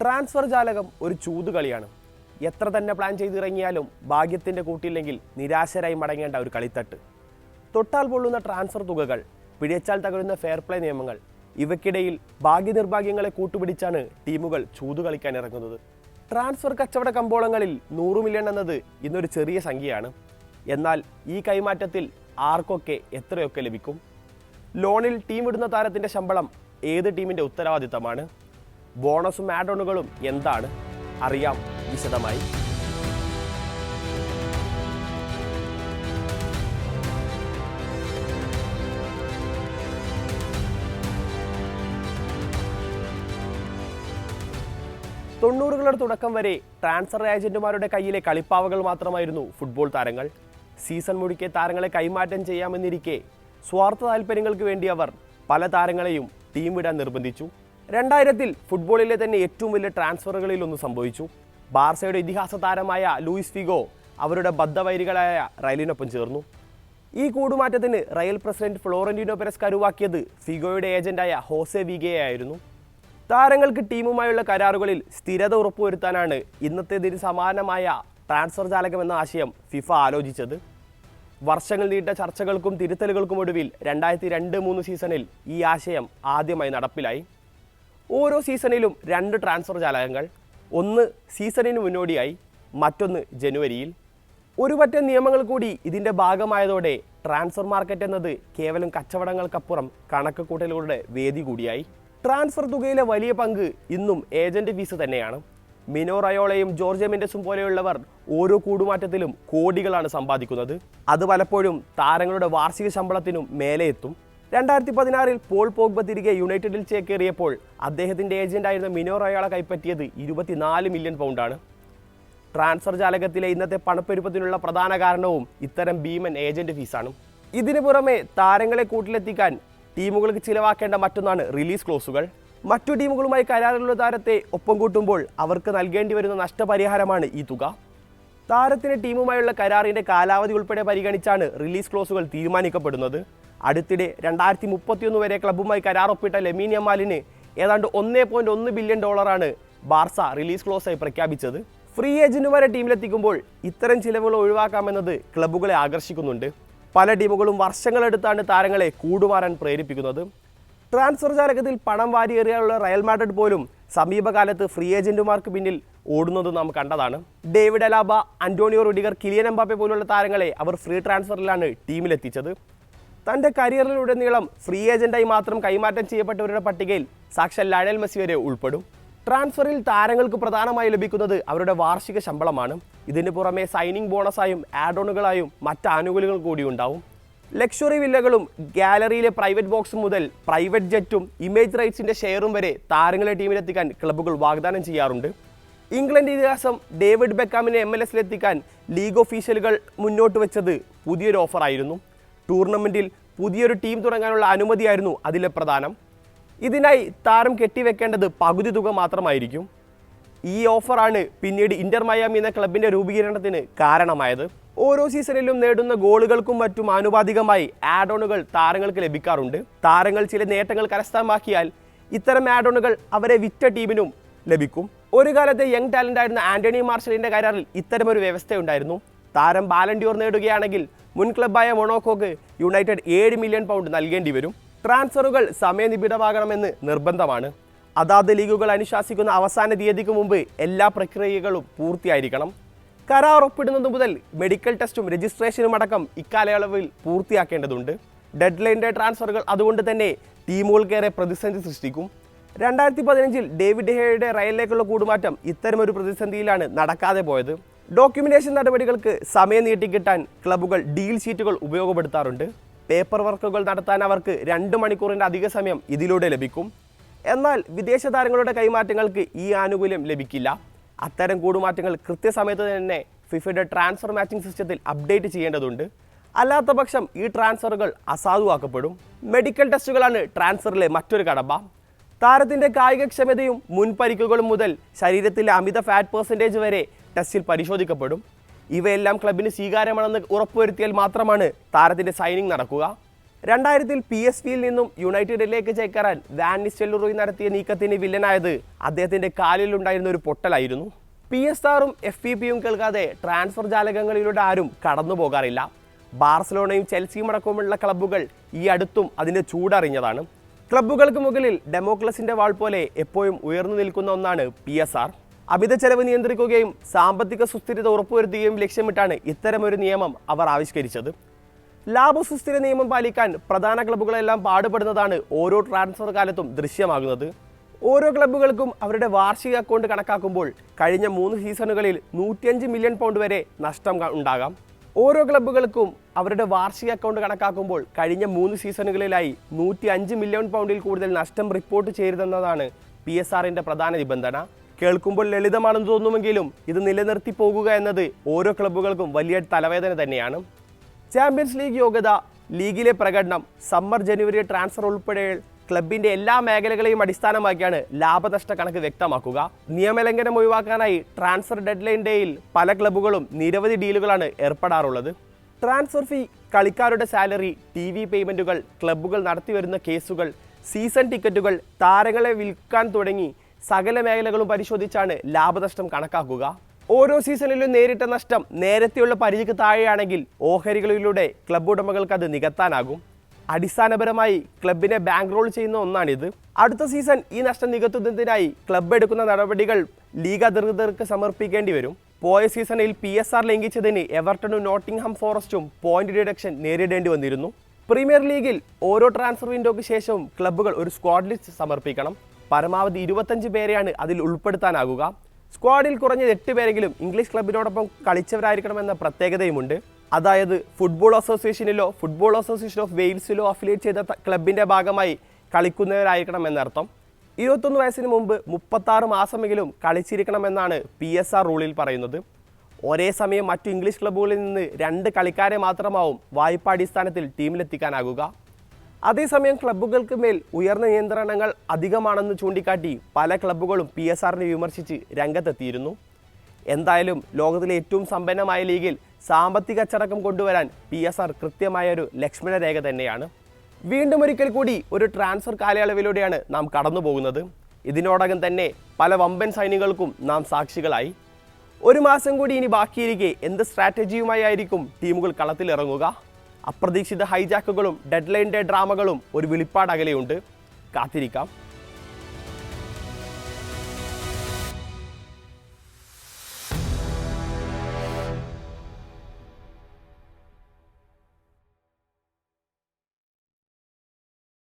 Transfer ജാലകം ഒരു ചൂതുകളിയാണ് എത്ര തന്നെ പ്ലാൻ ചെയ്തിറങ്ങിയാലും ഭാഗ്യത്തിന്റെ കൂട്ടില്ലെങ്കിൽ നിരാശരായി മടങ്ങേണ്ട ഒരു കളിത്തട്ട്. തൊട്ടാൽ പൊള്ളുന്ന ട്രാൻസ്ഫർ തുകകൾ പിഴച്ചാൽ തകരുന്ന ഫെയർ പ്ലേ നിയമങ്ങൾ ഇവയ്ക്കിടയിൽ ഭാഗ്യനിർഭാഗ്യങ്ങളെ കൂട്ടുപിടിച്ചാണ് ടീമുകൾ ചൂതുകളിക്കാൻ ഇറങ്ങുന്നത്. ട്രാൻസ്ഫർ കച്ചവട കമ്പോളങ്ങളിൽ നൂറ് മില്യൺ എന്നത് ഇന്നൊരു ചെറിയ സംഖ്യയാണ്. എന്നാൽ ഈ കൈമാറ്റത്തിൽ ആർക്കൊക്കെ എത്രയൊക്കെ ലഭിക്കും? ലോണിൽ ടീം ഇടുന്ന താരത്തിന്റെ ശമ്പളം ഏത് ടീമിന്റെ ഉത്തരവാദിത്തമാണ്? ബോണസും ആഡോണുകളും എന്താണ്? അറിയാം. വിശദമായി. തൊണ്ണൂറുകളുടെ തുടക്കം വരെ ട്രാൻസ്ഫർ ഏജന്റുമാരുടെ കയ്യിലെ കളിപ്പാവകൾ മാത്രമായിരുന്നു ഫുട്ബോൾ താരങ്ങൾ. സീസൺ മുഴുക്കെ താരങ്ങളെ കൈമാറ്റം ചെയ്യാമെന്നിരിക്കെ സ്വാർത്ഥ താല്പര്യങ്ങൾക്ക് വേണ്ടി അവർ പല താരങ്ങളെയും ടീം വിടാൻ നിർബന്ധിച്ചു. രണ്ടായിരത്തിൽ ഫുട്ബോളിലെ തന്നെ ഏറ്റവും വലിയ ട്രാൻസ്ഫറുകളിൽ ഒന്ന് സംഭവിച്ചു. ബാർസയുടെ ഇതിഹാസ താരമായ ലൂയിസ് ഫിഗോ അവരുടെ ബദ്ധവൈരികളായ റയലിനൊപ്പം ചേർന്നു. ഈ കൂടുമാറ്റത്തിന് റയൽ പ്രസിഡന്റ് ഫ്ലോറന്റീനോ പെരസ് കരുവാക്കിയത് ഫിഗോയുടെ ഏജന്റായ ഹോസെ വിഗയെയായിരുന്നു. താരങ്ങൾക്ക് ടീമുമായുള്ള കരാറുകളിൽ സ്ഥിരത ഉറപ്പുവരുത്താനാണ് ഇന്നത്തെ ഇന്നത്തേതിന് സമാനമായ ട്രാൻസ്ഫർ ജാലകം എന്ന ആശയം ഫിഫ ആലോചിച്ചത്. വർഷങ്ങൾ നീണ്ട ചർച്ചകൾക്കും തിരുത്തലുകൾക്കും ഒടുവിൽ രണ്ടായിരത്തി രണ്ട് മൂന്ന് സീസണിൽ ഈ ആശയം ആദ്യമായി നടപ്പിലായി. ഓരോ സീസണിലും രണ്ട് ട്രാൻസ്ഫർ ജാലകങ്ങൾ ഒന്ന് സീസണിന് മുന്നോടിയായി മറ്റൊന്ന് ജനുവരിയിൽ. ഒരു പറ്റം നിയമങ്ങൾ കൂടി ഇതിന്റെ ഭാഗമായതോടെ ട്രാൻസ്ഫർ മാർക്കറ്റ് എന്നത് കേവലം കച്ചവടങ്ങൾക്കപ്പുറം കണക്ക് കൂട്ടലുകളുടെ വേദി കൂടിയായി. ട്രാൻസ്ഫർ തുകയിലെ വലിയ പങ്ക് ഇന്നും ഏജന്റ് ഫീസ് തന്നെയാണ്. മിനോ റയോളയും ജോർജ് മെൻഡസും പോലെയുള്ളവർ ഓരോ കൂടുമാറ്റത്തിലും കോടികളാണ് സമ്പാദിക്കുന്നത്. അത് പലപ്പോഴും താരങ്ങളുടെ വാർഷിക ശമ്പളത്തിനും മേലെ എത്തും. രണ്ടായിരത്തി പതിനാറിൽ പോൾ പോഗ്ബ തിരികെ യുണൈറ്റഡിൽ ചേക്കേറിയപ്പോൾ അദ്ദേഹത്തിന്റെ ഏജന്റായിരുന്ന മിനോ റയാളെ കൈപ്പറ്റിയത് ഇരുപത്തിനാല് മില്യൺ പൗണ്ടാണ്. ട്രാൻസ്ഫർ ജാലകത്തിലെ ഇന്നത്തെ പണപ്പെരുപ്പത്തിനുള്ള പ്രധാന കാരണവും ഇത്തരം ഭീമൻ ഏജന്റ് ഫീസാണ്. ഇതിനു പുറമെ താരങ്ങളെ കൂട്ടിലെത്തിക്കാൻ ടീമുകൾക്ക് ചിലവാക്കേണ്ട മറ്റൊന്നാണ് റിലീസ് ക്ലോസുകൾ. മറ്റു ടീമുകളുമായി കരാറിലുള്ള താരത്തെ ഒപ്പം കൂട്ടുമ്പോൾ അവർക്ക് നൽകേണ്ടി വരുന്ന നഷ്ടപരിഹാരമാണ് ഈ തുക. താരത്തിന് ടീമുമായുള്ള കരാറിന്റെ കാലാവധി ഉൾപ്പെടെ പരിഗണിച്ചാണ് റിലീസ് ക്ലോസുകൾ തീരുമാനിക്കപ്പെടുന്നത്. അടുത്തിടെ രണ്ടായിരത്തി മുപ്പത്തിയൊന്ന് വരെ ക്ലബ്ബുമായി കരാറൊപ്പിട്ട ലെമീൻ യമാലിന് ഏതാണ്ട് ഒന്നേ പോയിന്റ് ഒന്ന് ബില്യൺ ഡോളറാണ് ബാർസ റിലീസ് ക്ലോസായി പ്രഖ്യാപിച്ചത്. ഫ്രീ ഏജന്റുമാരെ ടീമിലെത്തിക്കുമ്പോൾ ഇത്തരം ചിലവുകൾ ഒഴിവാക്കാമെന്നത് ക്ലബ്ബുകളെ ആകർഷിക്കുന്നുണ്ട്. പല ടീമുകളും വർഷങ്ങളെടുത്താണ് താരങ്ങളെ കൂടുമാറാൻ പ്രേരിപ്പിക്കുന്നത്. ട്രാൻസ്ഫർ ജാലകത്തിൽ പണം വാരിയേറിയാനുള്ള റയൽ മാഡ്രിഡ് പോലും സമീപകാലത്ത് ഫ്രീ ഏജന്റുമാർക്ക് പിന്നിൽ ഓടുന്നത് നാം കണ്ടതാണ്. David Alaba Antonio Rudiger Kylian Mbappe പോലുള്ള താരങ്ങളെ അവർ ഫ്രീ ട്രാൻസ്ഫറിലാണ് ടീമിലെത്തിച്ചത്. തന്റെ കരിയറിലുടനീളം ഫ്രീ ഏജന്റായി മാത്രം കൈമാറ്റം ചെയ്യപ്പെട്ടവരുടെ പട്ടികയിൽ സാക്ഷാൽ ലയണൽ മെസ്സി വരെ ഉൾപ്പെടും. ട്രാൻസ്ഫറിൽ താരങ്ങൾക്ക് പ്രധാനമായി ലഭിക്കുന്നത് അവരുടെ വാർഷിക ശമ്പളമാണ്. ഇതിന് പുറമെ സൈനിങ് ബോണസായും ആഡോണുകളായും മറ്റ് ആനുകൂല്യങ്ങൾ കൂടി ഉണ്ടാവും. ലക്ഷറി വില്ലകളും ഗാലറിയിലെ പ്രൈവറ്റ് ബോക്സ് മുതൽ പ്രൈവറ്റ് ജെറ്റും ഇമേജ് റൈറ്റ്സിന്റെ ഷെയറും വരെ താരങ്ങളെ ടീമിലെത്തിക്കാൻ ക്ലബ്ബുകൾ വാഗ്ദാനം ചെയ്യാറുണ്ട്. ഇംഗ്ലണ്ട് ഇതിഹാസം ഡേവിഡ് ബെക്കാമിനെ എം എൽ എസിലെത്തിക്കാൻ ലീഗ് ഒഫീഷ്യലുകൾ മുന്നോട്ട് വെച്ചത് പുതിയൊരു ഓഫറായിരുന്നു ടൂർണമെന്റിൽ പുതിയൊരു ടീം തുടങ്ങാനുള്ള അനുമതിയായിരുന്നു അതിലെ പ്രധാനം. ഇതിനായി താരം കെട്ടിവെക്കേണ്ടത് പകുതി തുക മാത്രമായിരിക്കും. ഈ ഓഫറാണ് പിന്നീട് ഇന്റർ മയാമി എന്ന ക്ലബിന്റെ രൂപീകരണത്തിന് കാരണമായത്. ഓരോ സീസണിലും നേടുന്ന ഗോളുകൾക്കും മറ്റും ആനുപാതികമായി ആഡ് ഓണുകൾ താരങ്ങൾക്ക് ലഭിക്കാറുണ്ട്. താരങ്ങൾ ചില നേട്ടങ്ങൾ കരസ്ഥമാക്കിയാൽ ഇത്തരം ആഡ് ഓണുകൾ അവരെ വിറ്റ ടീമിനും ലഭിക്കും. ഒരു കാലത്തെ യങ് ടാലന്റ് ആയിരുന്ന ആന്റണി മാർഷലിന്റെ കരാറിൽ ഇത്തരമൊരു വ്യവസ്ഥയുണ്ടായിരുന്നു. താരം ബാലൻഡിയോർ നേടുകയാണെങ്കിൽ മുൻ ക്ലബ്ബായ മൊണോക്കോക്ക് യുണൈറ്റഡ് ഏഴ് മില്യൺ പൗണ്ട് നൽകേണ്ടി വരും. ട്രാൻസ്ഫറുകൾ സമയനിബിഡമാകണമെന്ന് നിർബന്ധമാണ്. അതാത് ലീഗുകൾ അനുശാസിക്കുന്ന അവസാന തീയതിക്ക് മുമ്പ് എല്ലാ പ്രക്രിയകളും പൂർത്തിയായിരിക്കണം. കരാർ ഒപ്പിടുന്നത് മുതൽ മെഡിക്കൽ ടെസ്റ്റും രജിസ്ട്രേഷനും അടക്കം ഇക്കാലയളവിൽ പൂർത്തിയാക്കേണ്ടതുണ്ട്. ഡെഡ് ലൈന്റെ ട്രാൻസ്ഫറുകൾ അതുകൊണ്ട് തന്നെ ടീമുകൾക്കേറെ പ്രതിസന്ധി സൃഷ്ടിക്കും. രണ്ടായിരത്തി പതിനഞ്ചിൽ ഡേവിഡ് ഹേയുടെ റയലിലേക്കുള്ള കൂടുമാറ്റം ഇത്തരമൊരു പ്രതിസന്ധിയിലാണ് നടക്കാതെ പോയത്. ഡോക്യുമെന്റേഷൻ നടപടികൾക്ക് സമയം നീട്ടിക്കിട്ടാൻ ക്ലബ്ബുകൾ ഡീൽ ഷീറ്റുകൾ ഉപയോഗപ്പെടുത്താറുണ്ട്. പേപ്പർ വർക്കുകൾ നടത്താൻ അവർക്ക് രണ്ട് മണിക്കൂറിന്റെ അധിക സമയം ഇതിലൂടെ ലഭിക്കും. എന്നാൽ വിദേശ താരങ്ങളുടെ കൈമാറ്റങ്ങൾക്ക് ഈ ആനുകൂല്യം ലഭിക്കില്ല. അത്തരം കൂടുമാറ്റങ്ങൾ കൃത്യസമയത്ത് തന്നെ ഫിഫയുടെ ട്രാൻസ്ഫർ മാച്ചിങ് സിസ്റ്റത്തിൽ അപ്ഡേറ്റ് ചെയ്യേണ്ടതുണ്ട്. അല്ലാത്ത പക്ഷം ഈ ട്രാൻസ്ഫറുകൾ അസാധുവാക്കപ്പെടും. മെഡിക്കൽ ടെസ്റ്റുകളാണ് ട്രാൻസ്ഫറിലെ മറ്റൊരു കടമ്പ. താരത്തിന്റെ കായികക്ഷമതയും മുൻ പരിക്കുകളും മുതൽ ശരീരത്തിലെ അമിത ഫാറ്റ് പെർസെന്റേജ് വരെ ടെസ്റ്റിൽ പരിശോധിക്കപ്പെടും. ഇവയെല്ലാം ക്ലബിന് സ്വീകാര്യമാണെന്ന് ഉറപ്പുവരുത്തിയാൽ മാത്രമാണ് താരത്തിന്റെ സൈനിങ് നടക്കുക. രണ്ടായിരത്തിൽ പി എസ് വിയിൽ നിന്നും യുണൈറ്റഡിലേക്ക് ചേക്കേറാൻ വാനിസ് ചെല്ലുറോയി നടത്തിയ നീക്കത്തിന് വില്ലനായത് അദ്ദേഹത്തിന്റെ കാലിലുണ്ടായിരുന്ന ഒരു പൊട്ടലായിരുന്നു. പി എസ് ആറും എഫ് പി പിയും കേൾക്കാതെ ട്രാൻസ്ഫർ ജാലകങ്ങളിലൂടെ ആരും കടന്നു പോകാറില്ല. ബാർസലോണയും ചെൽസിയും അടക്കമുള്ള ക്ലബ്ബുകൾ ഈ അടുത്തും അതിന്റെ ചൂടറിഞ്ഞതാണ്. ക്ലബ്ബുകൾക്ക് മുകളിൽ ഡെമോക്ലസിന്റെ വാൾ പോലെ എപ്പോഴും ഉയർന്നു നിൽക്കുന്ന ഒന്നാണ് പി എസ് ആർ അമിത ചെലവ് നിയന്ത്രിക്കുകയും സാമ്പത്തിക സുസ്ഥിരത ഉറപ്പുവരുത്തുകയും ലക്ഷ്യമിട്ടാണ് ഇത്തരമൊരു നിയമം അവർ ആവിഷ്കരിച്ചത്. ലാഭസുസ്ഥിര നിയമം പാലിക്കാൻ പ്രധാന ക്ലബ്ബുകളെല്ലാം പാടുപെടുന്നതാണ് ഓരോ ട്രാൻസ്ഫർ കാലത്തും ദൃശ്യമാകുന്നത്. ഓരോ ക്ലബ്ബുകൾക്കും അവരുടെ വാർഷിക അക്കൗണ്ട് കണക്കാക്കുമ്പോൾ കഴിഞ്ഞ മൂന്ന് സീസണുകളിൽ നൂറ്റിയഞ്ച് മില്യൺ പൗണ്ട് വരെ നഷ്ടം ഉണ്ടാകാം. ഓരോ ക്ലബ്ബുകൾക്കും അവരുടെ വാർഷിക അക്കൗണ്ട് കണക്കാക്കുമ്പോൾ കഴിഞ്ഞ മൂന്ന് സീസണുകളിലായി നൂറ്റി അഞ്ച് മില്യൺ പൗണ്ടിൽ കൂടുതൽ നഷ്ടം റിപ്പോർട്ട് ചെയ്തതെന്നതാണ് പി എസ് ആറിന്റെ പ്രധാന നിബന്ധന. കേൾക്കുമ്പോൾ ലളിതമാണെന്ന് തോന്നുമെങ്കിലും ഇത് നിലനിർത്തി പോകുക എന്നത് ഓരോ ക്ലബ്ബുകൾക്കും വലിയ തലവേദന തന്നെയാണ്. ചാമ്പ്യൻസ് ലീഗ് യോഗ്യത ലീഗിലെ പ്രകടനം സമ്മർ ജനുവരി ട്രാൻസ്ഫർ ഉൾപ്പെടെ ക്ലബിന്റെ എല്ലാ മേഖലകളെയും അടിസ്ഥാനമാക്കിയാണ് ലാഭനഷ്ട കണക്ക് വ്യക്തമാക്കുക. നിയമലംഘനം ഒഴിവാക്കാനായി ട്രാൻസ്ഫർ ഡെഡ് ലൈൻ ഡേയിൽ പല ക്ലബ്ബുകളും നിരവധി ഡീലുകളാണ് ഏർപ്പെടാറുള്ളത്. ട്രാൻസ്ഫർ ഫീ കളിക്കാരുടെ സാലറി ടി വി പേയ്മെന്റുകൾ ക്ലബ്ബുകൾ നടത്തിവരുന്ന കേസുകൾ സീസൺ ടിക്കറ്റുകൾ താരങ്ങളെ വിൽക്കാൻ തുടങ്ങി സകല മേഖലകളും പരിശോധിച്ചാണ് ലാഭനഷ്ടം കണക്കാക്കുക. ഓരോ സീസണിലും നേരിട്ട നഷ്ടം നേരത്തെയുള്ള പരിധിക്ക് താഴെയാണെങ്കിൽ ഓഹരികളിലൂടെ ക്ലബ് ഉടമകൾക്ക് അത് നികത്താനാകും. അടിസ്ഥാനപരമായി ക്ലബിനെ ബാങ്ക് റോൾ ചെയ്യുന്ന ഒന്നാണിത്. അടുത്ത സീസൺ ഈ നഷ്ടം നികത്തുന്നതിനായി ക്ലബ് എടുക്കുന്ന നടപടികൾ ലീഗ് അധികൃതർക്ക് സമർപ്പിക്കേണ്ടി വരും. പോയ സീസണിൽ പി എസ് ആർ ലംഘിച്ചതിന് എവർട്ടണും നോട്ടിംഗ്ഹാം ഫോറസ്റ്റും പോയിന്റ് ഡിഡക്ഷൻ നേരിടേണ്ടി വന്നിരുന്നു. പ്രീമിയർ ലീഗിൽ ഓരോ ട്രാൻസ്ഫർ വിൻഡോയ്ക്ക് ശേഷവും ക്ലബ്ബുകൾ ഒരു സ്ക്വാഡ് ലിസ്റ്റ് സമർപ്പിക്കണം. പരമാവധി ഇരുപത്തഞ്ച് പേരെയാണ് അതിൽ ഉൾപ്പെടുത്താനാകുക. സ്ക്വാഡിൽ കുറഞ്ഞത് എട്ട് പേരെങ്കിലും ഇംഗ്ലീഷ് ക്ലബിനോടൊപ്പം കളിച്ചവരായിരിക്കണമെന്ന പ്രത്യേകതയുമുണ്ട്. അതായത് ഫുട്ബോൾ അസോസിയേഷനിലോ ഫുട്ബോൾ അസോസിയേഷൻ ഓഫ് വെയിൽസിലോ അഫിലിയേറ്റ് ചെയ്ത ക്ലബിന്റെ ഭാഗമായി കളിക്കുന്നവരായിരിക്കണം എന്നർത്ഥം ഇരുപത്തൊന്ന് വയസ്സിന് മുമ്പ് മുപ്പത്താറ് മാസമെങ്കിലും കളിച്ചിരിക്കണമെന്നാണ് പി എസ് ആർ റൂളിൽ പറയുന്നത്. ഒരേ സമയം മറ്റു ഇംഗ്ലീഷ് ക്ലബ്ബുകളിൽ നിന്ന് രണ്ട് കളിക്കാരെ മാത്രമാവും വായ്പാടിസ്ഥാനത്തിൽ ടീമിലെത്തിക്കാനാകുക. അതേസമയം ക്ലബ്ബുകൾക്ക് മേൽ ഉയർന്ന നിയന്ത്രണങ്ങൾ അധികമാണെന്ന് ചൂണ്ടിക്കാട്ടി പല ക്ലബ്ബുകളും പി എസ് ആറിനെ വിമർശിച്ച് രംഗത്തെത്തിയിരുന്നു. എന്തായാലും ലോകത്തിലെ ഏറ്റവും സമ്പന്നമായ ലീഗിൽ സാമ്പത്തിക അച്ചടക്കം കൊണ്ടുവരാൻ പി എസ് ആർ കൃത്യമായ ഒരു ലക്ഷ്മണ രേഖ തന്നെയാണ്. വീണ്ടും ഒരിക്കൽ കൂടി ഒരു ട്രാൻസ്ഫർ കാലയളവിലൂടെയാണ് നാം കടന്നു പോകുന്നത് ഇതിനോടകം തന്നെ പല വമ്പൻ സൈനികൾക്കും നാം സാക്ഷികളായി. ഒരു മാസം കൂടി ഇനി ബാക്കിയിരിക്കെ എന്ത് സ്ട്രാറ്റജിയുമായി ആയിരിക്കും ടീമുകൾ കളത്തിലിറങ്ങുക? അപ്രതീക്ഷിത ഹൈജാക്കുകളും ഡെഡ്ലൈൻ ഡേ ഡ്രാമകളും ഒരു വിളിപ്പാടകലെയുണ്ട് കാത്തിരിക്കാം.